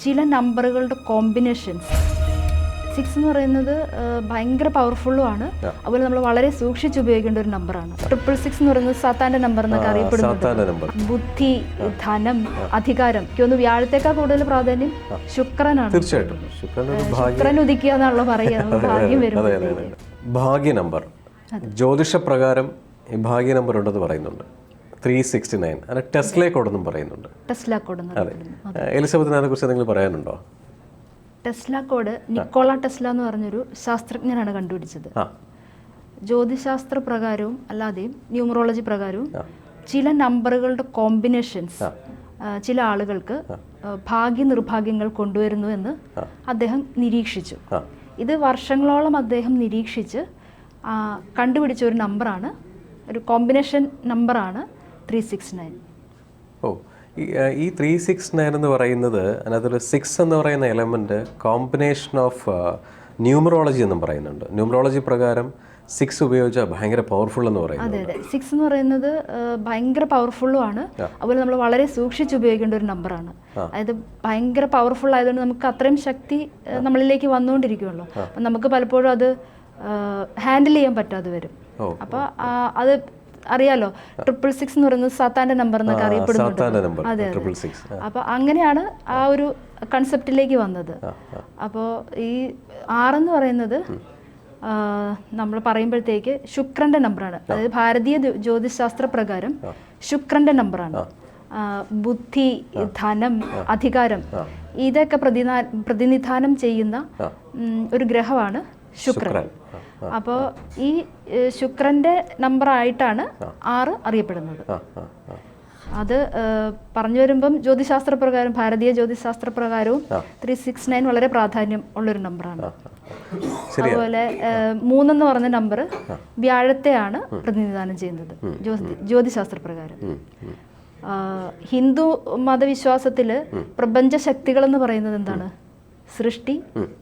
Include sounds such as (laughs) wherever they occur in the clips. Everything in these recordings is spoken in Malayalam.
ചില നമ്പറുകളുടെ കോമ്പിനേഷൻസ്. സിക്സ് എന്ന് പറയുന്നത് ഭയങ്കര പവർഫുള്ളും ആണ് അതുപോലെ നമ്മൾ വളരെ സൂക്ഷിച്ച് ഉപയോഗിക്കേണ്ട ഒരു നമ്പറാണ്. ട്രിപ്പിൾ സിക്സ് എന്ന് പറയുന്നത് സാത്താന്റെ നമ്പർ എന്നൊക്കെ അറിയപ്പെടുന്നത് അറിയപ്പെടുന്നുണ്ട്. ബുദ്ധി ധനം അധികാരം തോന്നുന്നു വ്യാഴത്തേക്കാൾ കൂടുതൽ പ്രാധാന്യം? ശുക്രനാണ്. തീർച്ചയായിട്ടും. ശുക്രൻ ഉദിക്കുക എന്നാണല്ലോ പറയുക ഭാഗ്യം വരുന്നത് ഭാഗ്യ നമ്പർ. ജ്യോതിഷപ്രകാരം ഈ ഭാഗ്യ നമ്പർ ഉണ്ടെന്ന് പറയുന്നുണ്ട്. Three sixty nine. അല്ല ടെസ്ലേ കോഡെന്നും പറയുന്നുണ്ട്. ടെസ്ല കോഡ് അതെ എലിസബത്തിന് അതിനെക്കുറിച്ച് എന്തെങ്കിലും പറയാനുണ്ടോ? ടെസ്ല കോഡ് നിക്കോള ടെസ്ല എന്ന് പറഞ്ഞൊരു ശാസ്ത്രജ്ഞനാണ് കണ്ടുപിടിച്ചത്. ജ്യോതിശാസ്ത്ര പ്രകാരവും അല്ലാതെയും ന്യൂമറോളജി പ്രകാരവും ചില നമ്പറുകളുടെ കോമ്പിനേഷൻസ് ചില ആളുകൾക്ക് ഭാഗ്യ നിർഭാഗ്യങ്ങൾ കൊണ്ടുവരുന്നു എന്ന് അദ്ദേഹം നിരീക്ഷിച്ചു. ഇത് വർഷങ്ങളോളം അദ്ദേഹം നിരീക്ഷിച്ച് കണ്ടുപിടിച്ച ഒരു നമ്പറാണ് ഒരു കോമ്പിനേഷൻ നമ്പറാണ് ത്രീ സിക്സ് നയൻ ഓ ഈ, ത്രീ സിക്സ് നയൻ എന്ന് പറയുന്നത് അതിനകത്തൊരു സിക്സ് എന്ന് പറയുന്ന എലമെന്റ് കോമ്പിനേഷൻ ഓഫ് ന്യൂമറോളജി എന്നും പറയുന്നുണ്ട്. ന്യൂമറോളജി പ്രകാരം സിക്സ് ഉപയോഗിച്ചാൽ ഭയങ്കര പവർഫുൾ എന്ന് പറയുന്നു അതെ അതെ. സിക്സ് എന്ന് പറയുന്നത് ഭയങ്കര പവർഫുള്ളും ആണ്. അതുപോലെ നമ്മൾ വളരെ സൂക്ഷിച്ച് ഉപയോഗിക്കേണ്ട ഒരു നമ്പറാണ് അതായത് ഭയങ്കര പവർഫുൾ ആയതുകൊണ്ട് നമുക്ക് അത്രയും ശക്തി നമ്മളിലേക്ക് വന്നുകൊണ്ടിരിക്കുമല്ലോ അപ്പം നമുക്ക് പലപ്പോഴും അത് ഹാൻഡിൽ ചെയ്യാൻ പറ്റാതെ വരും. അപ്പോൾ അത് അറിയാലോ? ട്രിപ്പിൾ സിക്സ് എന്ന് പറയുന്നത് സാത്താന്റെ നമ്പർ എന്നൊക്കെ അറിയപ്പെടുന്നുണ്ട്. അതെ, അപ്പോൾ അങ്ങനെയാണ് ആ ഒരു കൺസെപ്റ്റിലേക്ക് വന്നത്. അപ്പോൾ ഈ ആറെന്ന് പറയുന്നത് നമ്മൾ പറയുമ്പോഴത്തേക്ക് ശുക്രന്റെ നമ്പറാണ് അതായത് ഭാരതീയ ജ്യോ- ജ്യോതിശാസ്ത്ര പ്രകാരം ശുക്രന്റെ നമ്പറാണ് ബുദ്ധി ധനം അധികാരം ഇതൊക്കെ പ്രതിനിധാനം ചെയ്യുന്ന ഒരു ഗ്രഹമാണ് ശുക്രൻ. അപ്പോൾ ഈ ശുക്രന്റെ നമ്പർ ആയിട്ടാണ് ആറ് അറിയപ്പെടുന്നത്. അത് പറഞ്ഞു വരുമ്പം ജ്യോതിശാസ്ത്ര പ്രകാരം ഭാരതീയ ജ്യോതിശാസ്ത്ര പ്രകാരവും ത്രീ സിക്സ് നയൻ വളരെ പ്രാധാന്യം ഉള്ളൊരു നമ്പറാണ് അതുപോലെ മൂന്നെന്ന് പറഞ്ഞ നമ്പർ വ്യാഴത്തെയാണ് പ്രതിനിധാനം ചെയ്യുന്നത് ജ്യോതി ജ്യോതിശാസ്ത്ര പ്രകാരം ഹിന്ദു മതവിശ്വാസത്തിൽ പ്രപഞ്ച ശക്തികൾ എന്ന് പറയുന്നത് എന്താണ്? സൃഷ്ടി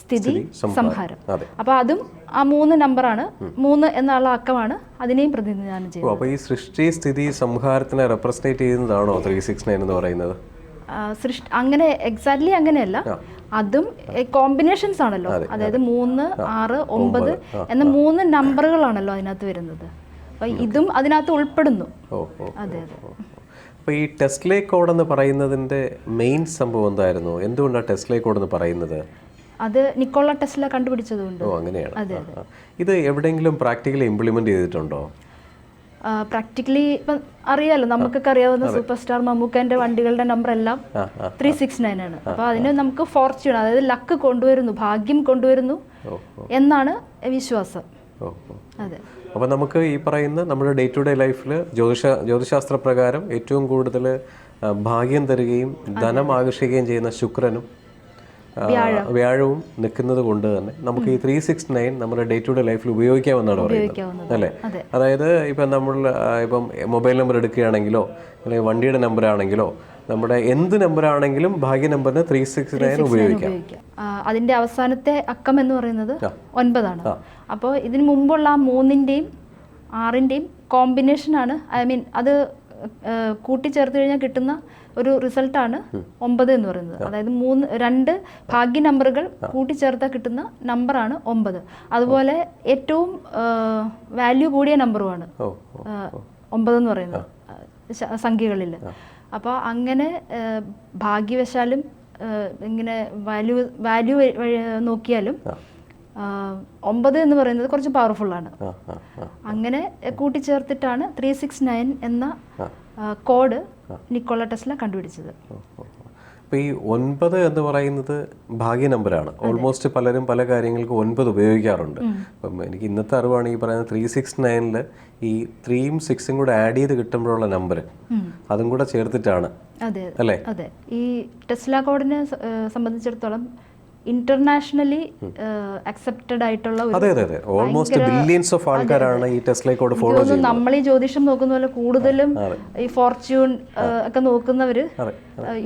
സ്ഥിതി സംഹാരം. അതെ. അപ്പൊ അതും ആ മൂന്ന് നമ്പറാണ്. മൂന്ന് എന്നുള്ള അക്കമാണ് അതിനെയും പ്രതിനിധാനം ചെയ്യുന്നത്. അപ്പോൾ ഈ സൃഷ്ടി സ്ഥിതി സംഹാരത്തിനെ റെപ്രസെന്റേറ്റ് ചെയ്യുന്നതാണോ ത്രീ സിക്സ് നയൻ എന്ന് പറയുന്നത്? സൃഷ്ടി അങ്ങനെ എക്സാക്ട്ലി അങ്ങനെയല്ല. അതും കോമ്പിനേഷൻസ് ആണല്ലോ. അതായത് മൂന്ന് ആറ് ഒമ്പത് എന്ന മൂന്ന് നമ്പറുകളാണല്ലോ അതിനകത്ത് വരുന്നത്. അപ്പൊ ഇതും അതിനകത്ത് ഉൾപ്പെടുന്നു. അതെ അതെ. അപ്പോൾ ഈ ടെസ്ലേ കോഡ് എന്ന് പറയുന്നതിന്റെ മെയിൻ സംഭവം എന്തായിരുന്നു? എന്തുകൊണ്ടാണ് ടെസ്ലേ കോഡ് എന്ന് പറയുന്നത്? അത് നിക്കോള ടെസ്ല കണ്ടുപിടിച്ചതുകൊണ്ട്. ഓ അങ്ങനെയാണ്. ഇത് എവിടെയെങ്കിലും പ്രാക്ടിക്കലി ഇംപ്ലിമെന്റ് ചെയ്തിട്ടുണ്ടോ? പ്രാക്ടിക്കലി ഇപ്പം അറിയാലോ നമുക്കൊക്കെ അറിയാവുന്ന സൂപ്പർ സ്റ്റാർ മമ്മൂക്കന്റെ വണ്ടികളുടെ നമ്പർ എല്ലാം ത്രീ സിക്സ് നയൻ ആണ്. അപ്പോൾ അതിന് നമുക്ക് ഫോർച്യൂൺ അതായത് ലക്ക് കൊണ്ടുവരുന്നു ഭാഗ്യം കൊണ്ടുവരുന്നു എന്നാണ് വിശ്വാസം. അതെ. അപ്പോൾ നമുക്ക് ഈ പറയുന്ന നമ്മുടെ ഡേ ടു ഡേ ലൈഫിൽ ജ്യോതിഷ ജ്യോതിശാസ്ത്ര പ്രകാരം ഏറ്റവും കൂടുതൽ ഭാഗ്യം തരികയും ധനം ആകർഷിക്കുകയും ചെയ്യുന്ന ശുക്രനും വ്യാഴവും നിൽക്കുന്നത് കൊണ്ട് തന്നെ നമുക്ക് ഈ ത്രീ സിക്സ് നയൻ നമ്മുടെ ഡേ ടു ഡേ ലൈഫിൽ ഉപയോഗിക്കാമെന്നാണ് പറയുന്നത്. അല്ലേ? അതായത് ഇപ്പം നമ്മൾ ഇപ്പം മൊബൈൽ നമ്പർ എടുക്കുകയാണെങ്കിലോ അല്ലെങ്കിൽ വണ്ടിയുടെ നമ്പർ ആണെങ്കിലോ നമ്മുടെ എന്ത് നമ്പർ ആണെങ്കിലും ഭാഗ്യ നമ്പറിന് ത്രീ സിക്സ് നയൻ ഉപയോഗിക്കാം. അതിന്റെ അവസാനത്തെ അക്കം എന്ന് പറയുന്നത് ഒൻപതാണ്. അപ്പോൾ ഇതിന് മുമ്പുള്ള മൂന്നിന്റെയും ആറിന്റെയും കോമ്പിനേഷൻ ആണ് ഐ മീൻ അത് കൂട്ടിച്ചേർത്ത് കഴിഞ്ഞാൽ കിട്ടുന്ന ഒരു റിസൾട്ടാണ് ഒമ്പത് എന്ന് പറയുന്നത്. അതായത് മൂന്ന് രണ്ട് ഭാഗ്യ നമ്പറുകൾ കൂട്ടിച്ചേർത്താൽ കിട്ടുന്ന നമ്പറാണ് ഒമ്പത്. അതുപോലെ ഏറ്റവും വാല്യൂ കൂടിയ നമ്പറുമാണ് ഒമ്പത് എന്ന് പറയുന്നത്. സംഖ്യകളിൽ അപ്പോൾ അങ്ങനെ ഭാഗ്യവശാലും ഇങ്ങനെ വാല്യൂ വാല്യൂ നോക്കിയാലും ഒമ്പത് എന്ന് പറയുന്നത് കുറച്ച് പവർഫുള്ളാണ് അങ്ങനെ കൂട്ടിച്ചേർത്തിട്ടാണ് ത്രീ സിക്സ് നയൻ എന്ന കോഡ് നിക്കോള ടെസ്ല കണ്ടുപിടിച്ചത്. അപ്പോൾ ഈ ഒൻപത് എന്ന് പറയുന്നത് ഭാഗ്യ നമ്പറാണ് ഓൾമോസ്റ്റ് പലരും പല കാര്യങ്ങൾക്ക് ഒൻപത് ഉപയോഗിക്കാറുണ്ട്. അപ്പം എനിക്ക് ഇന്നത്തെ അറിവാണ് ഈ പറയുന്നത് ത്രീ സിക്സ് നയനിൽ ഈ ത്രീയും സിക്സും കൂടെ ആഡ് ചെയ്ത് കിട്ടുമ്പോഴുള്ള നമ്പർ അതും കൂടെ ചേർത്തിട്ടാണ്. അതെ. അല്ലേ? അതെ. ഈ ടെസ്ല കോഡിനെ സംബന്ധിച്ചിടത്തോളം ഇന്റർനാഷണലി അക്സെപ്റ്റഡ് ആയിട്ടുള്ള അതെ അതെ അതെ. ഓൾമോസ്റ്റ് ബില്യൻസ് ഓഫ് ആൾക്കാരാണ് ഈ ടെസ്ലേ കോഡ് ഫോളോ ചെയ്യുന്നത്. നമ്മൾ ഈ ജ്യോതിഷം നോക്കുന്ന പോലെ കൂടുതലും ഈ ഫോർച്യൂൺ ഒക്കെ നോക്കുന്നവര്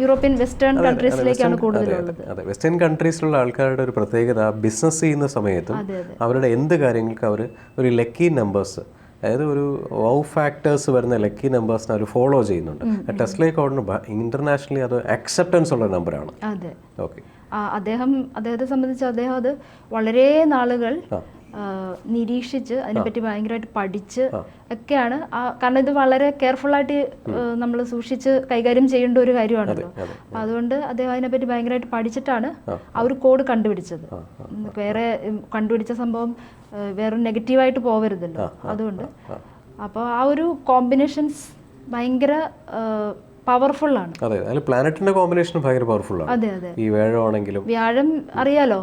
യൂറോപ്യൻ വെസ്റ്റേൺ കൺട്രീസിലേക്കാണ് കൂടുതലുള്ളത്. അതെ. വെസ്റ്റേൺ കൺട്രീസിലുള്ള ആൾക്കാരുടെ ഒരു പ്രത്യേകത ബിസിനസ് ചെയ്യുന്ന സമയത്തും. അവരുടെ എന്ത് കാര്യങ്ങൾക്ക് അവർ ഒരു ലക്കി നമ്പേഴ്സ് അതായത് ഒരു വൗ ഫാക്ടേഴ്സ് വരുന്ന ലക്കി നമ്പേഴ്സിനെ അവർ ഫോളോ ചെയ്യുന്നുണ്ട്. ടെസ്ലേ കോഡിന് ഇന്റർനാഷണലി അത് അക്സെപ്റ്റൻസ് ഉള്ള നമ്പറാണ് ഓക്കെ അദ്ദേഹം അദ്ദേഹത്തെ സംബന്ധിച്ച് അദ്ദേഹം അത് വളരെ നാളുകൾ നിരീക്ഷിച്ച് അതിനെപ്പറ്റി ഭയങ്കരമായിട്ട് പഠിച്ച് ഒക്കെയാണ്. കാരണം ഇത് വളരെ കെയർഫുൾ ആയിട്ട് നമ്മൾ സൂക്ഷിച്ച് കൈകാര്യം ചെയ്യേണ്ട ഒരു കാര്യമാണല്ലോ. അതുകൊണ്ട് അദ്ദേഹം അതിനെപ്പറ്റി ഭയങ്കരമായിട്ട് പഠിച്ചിട്ടാണ് ആ ഒരു കോഡ് കണ്ടുപിടിച്ചത്. വേറെ കണ്ടുപിടിച്ച സംഭവം വേറെ നെഗറ്റീവായിട്ട് പോവരുതല്ലോ. അതുകൊണ്ട് അപ്പോൾ ആ. ഒരു കോമ്പിനേഷൻസ് ഭയങ്കര പവർഫുൾ ആണ്. അതെ അതിൽ പ്ലാനറ്റിന്റെ കോമ്പിനേഷൻ ഭയങ്കര പവർഫുൾ ആണ്. അതെ അതെ. ഈ വ്യാഴമാണെങ്കിലും. വ്യാഴം അറിയാലോ?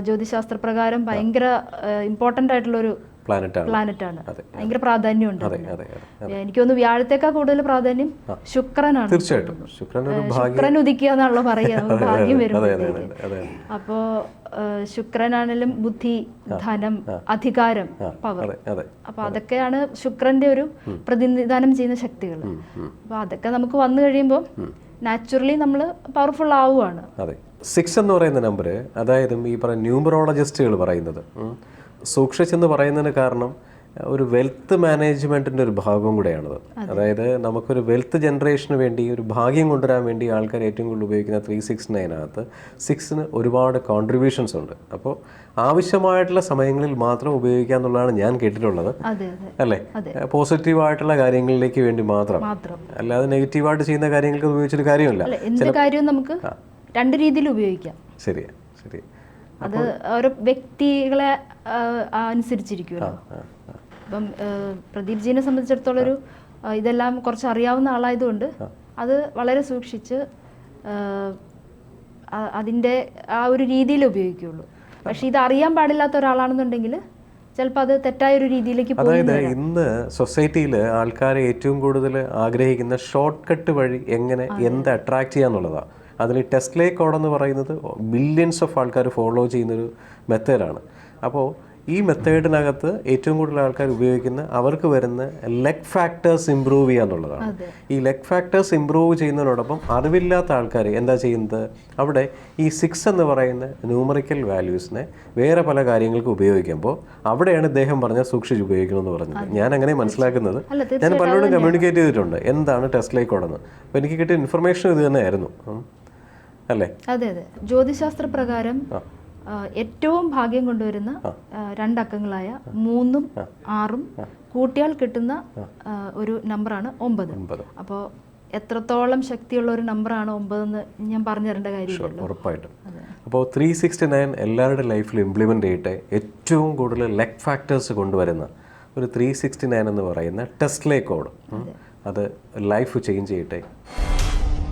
ജ്യോതിശാസ്ത്ര പ്രകാരം ഭയങ്കര ഇമ്പോർട്ടന്റ് ആയിട്ടുള്ള ഒരു പ്ലാനറ്റ് ആണ്. പ്ലാനറ്റ് ആണ്. ഭയങ്കര പ്രാധാന്യമുണ്ട് എനിക്ക് തോന്നുന്നു വ്യാഴത്തേക്കാൾ കൂടുതൽ പ്രാധാന്യം? ശുക്രനാണ് തീർച്ചയായിട്ടും. ശുക്രൻ ഭാഗ്യം ഉദിക്കുക എന്നാണല്ലോ പറയുക. (laughs) വരുമ്പോഴത്തേക്ക്. അപ്പോ ശുക്രനാണെങ്കിലും ബുദ്ധി ധനം അധികാരം പവർ. അപ്പൊ അതൊക്കെയാണ് ശുക്രന്റെ ഒരു പ്രതിനിധാനം ചെയ്യുന്ന ശക്തികൾ. അപ്പൊ അതൊക്കെ നമുക്ക് വന്നു കഴിയുമ്പോൾ നാച്ചുറലി നമ്മൾ പവർഫുൾ ആവുകയാണ് സിക്സ് എന്ന് പറയുന്ന നമ്പർ അതായത് ഈ പറയുന്ന ന്യൂമറോളജിസ്റ്റുകൾ പറയുന്നത്. സൂക്ഷിച്ചെന്ന് പറയുന്നതിന് കാരണം ഒരു വെൽത്ത് മാനേജ്മെന്റിന്റെ ഒരു ഭാഗം കൂടെയാണത്. അതായത് നമുക്കൊരു വെൽത്ത് ജനറേഷന് വേണ്ടി ഒരു ഭാഗ്യം കൊണ്ടുവരാൻ വേണ്ടി ആൾക്കാർ ഏറ്റവും കൂടുതൽ ഉപയോഗിക്കുന്ന ത്രീ സിക്സ് നയനകത്ത് സിക്സിന് ഒരുപാട് കോൺട്രിബ്യൂഷൻസ് ഉണ്ട്. അപ്പോൾ ആവശ്യമായിട്ടുള്ള സമയങ്ങളിൽ മാത്രം ഉപയോഗിക്കുക എന്നുള്ളതാണ് ഞാൻ കേട്ടിട്ടുള്ളത്. അല്ലേ? പോസിറ്റീവായിട്ടുള്ള കാര്യങ്ങളിലേക്ക് വേണ്ടി മാത്രം. അല്ലാതെ നെഗറ്റീവായിട്ട് ചെയ്യുന്ന കാര്യങ്ങൾക്ക് ഉപയോഗിച്ചൊരു കാര്യമില്ല. നമുക്ക് രണ്ട് രീതിയിൽ ഉപയോഗിക്കാം. ശരിയാ ശരി അത് ഓരോ വ്യക്തികളെ അനുസരിച്ചിരിക്കുമല്ലോ. അപ്പം പ്രദീപ് ജീനെ സംബന്ധിച്ചിടത്തോളം ഒരു ഇതെല്ലാം കുറച്ച് അറിയാവുന്ന ആളായതുകൊണ്ട് അത് വളരെ സൂക്ഷിച്ച് അതിന്റെ ആ ഒരു രീതിയിൽ ഉപയോഗിക്കുകയുള്ളൂ. പക്ഷെ ഇത് അറിയാൻ പാടില്ലാത്ത ഒരാളാണെന്നുണ്ടെങ്കിൽ ചിലപ്പോൾ അത് തെറ്റായ ഒരു രീതിയിലേക്ക് അതായത് ഇന്ന് സൊസൈറ്റിയിൽ ആൾക്കാരെ ഏറ്റവും കൂടുതൽ ആഗ്രഹിക്കുന്ന ഷോർട്ട് കട്ട് വഴി എങ്ങനെ എന്ത് അട്രാക്ട് ചെയ്യാന്നുള്ളതാണ് അതിൽ ടെസ്ലേ കോഡ് എന്ന് പറയുന്നത് മില്യൺസ് ഓഫ് ആൾക്കാർ ഫോളോ ചെയ്യുന്നൊരു മെത്തേഡാണ്. അപ്പോൾ ഈ മെത്തേഡിനകത്ത് ഏറ്റവും കൂടുതൽ ആൾക്കാർ ഉപയോഗിക്കുന്ന അവർക്ക് വരുന്ന ലെഗ് ഫാക്ടേഴ്സ് ഇമ്പ്രൂവ് ചെയ്യുക എന്നുള്ളതാണ്. ഈ ലെഗ് ഫാക്ടേഴ്സ് ഇമ്പ്രൂവ് ചെയ്യുന്നതിനോടൊപ്പം അറിവില്ലാത്ത ആൾക്കാർ എന്താ ചെയ്യുന്നത്? അവിടെ ഈ സിക്സ് എന്ന് പറയുന്ന ന്യൂമറിക്കൽ വാല്യൂസിനെ വേറെ പല കാര്യങ്ങൾക്ക് ഉപയോഗിക്കുമ്പോൾ അവിടെയാണ് ഇദ്ദേഹം പറഞ്ഞ സൂക്ഷിച്ച് ഉപയോഗിക്കണമെന്ന് പറഞ്ഞത്. ഞാൻ അങ്ങനെ മനസ്സിലാക്കുന്നത്. ഞാൻ പലരോടും കമ്മ്യൂണിക്കേറ്റ് ചെയ്തിട്ടുണ്ട്. എന്താണ് ടെസ്റ്റിലേക്കോടെന്ന് അപ്പോൾ എനിക്ക് കിട്ടിയ ഇൻഫർമേഷൻ ഇത് തന്നെയായിരുന്നു. അല്ലേ? അതെ അതെ. ജ്യോതിശാസ്ത്ര പ്രകാരം ഏറ്റവും ഭാഗ്യം കൊണ്ടുവരുന്ന രണ്ടക്കങ്ങളായ മൂന്നും ആറും കൂട്ടിയാൽ കിട്ടുന്ന ഒരു നമ്പറാണ് ഒമ്പത്. അപ്പോ അപ്പോൾ എത്രത്തോളം ശക്തിയുള്ള ഒരു നമ്പറാണ് ഒമ്പതെന്ന് ഞാൻ പറഞ്ഞു തരേണ്ട കാര്യമില്ലല്ലോ ഉറപ്പായിട്ടും. അപ്പോൾ ത്രീ സിക്സ്റ്റി നയൻ എല്ലാവരുടെ ലൈഫിൽ ഇംപ്ലിമെന്റ് ചെയ്യട്ടെ ഏറ്റവും കൂടുതൽ ലെഗ് ഫാക്ടേഴ്സ് കൊണ്ടുവരുന്ന ഒരു ത്രീ സിക്സ്റ്റി നയൻ എന്ന് പറയുന്ന ടെസ്റ്റിലേ കോഡ്. അത്. ലൈഫ് ചേഞ്ച് ചെയ്യട്ടെ.